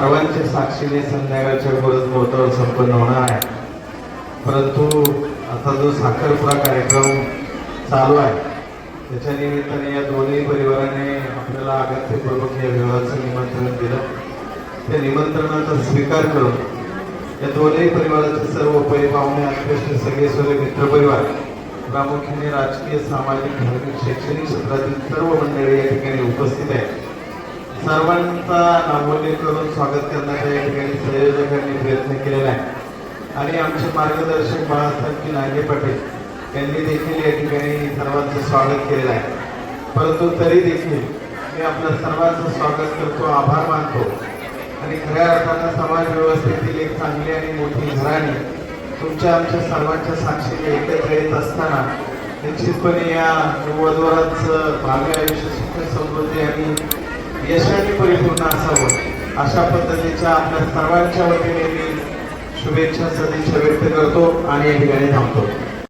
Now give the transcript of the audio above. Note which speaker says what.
Speaker 1: सर्वांच्या साक्षीने संध्याकाळच्या गरज मोहतावर संपन्न होणार आहे. परंतु आता जो साखरपुडा कार्यक्रम चालू आहे त्याच्या निमित्ताने या दोन्ही परिवाराने आपल्याला अगत्यपूर्वक या विवाहाचं निमंत्रण दिलं. त्या निमंत्रणाचा स्वीकार करून या दोन्ही परिवाराचे सर्व पै पाहुणे अत्यंत सगळे सगळे मित्रपरिवार प्रामुख्याने राजकीय सामाजिक धार्मिक शैक्षणिक क्षेत्रातील सर्व मंडळी या ठिकाणी उपस्थित आहेत. सर्वांचा नामोल्य करून स्वागत करण्याचा या ठिकाणी संयोजकांनी प्रयत्न केलेला आहे. आणि आमचे मार्गदर्शक बाळासाहेब की नागे पाटील यांनी देखील या ठिकाणी सर्वांचं स्वागत केलेलं आहे. परंतु तरी देखील मी आपलं सर्वांचं स्वागत करतो आभार मानतो. आणि खऱ्या अर्थानं समाज व्यवस्थेतील एक चांगली आणि मोठी घराणी तुमच्या आमच्या सर्वांच्या साक्षीने एकत्र येत असताना निश्चितपणे या वधवराचं भावी आयुष्य सुख समृद्धी आणि यशाने परिपूर्ण असावं अशा पद्धतीच्या आपल्या सर्वांच्या वतीने मी शुभेच्छा सदिच्छा व्यक्त करतो आणि या ठिकाणी थांबतो.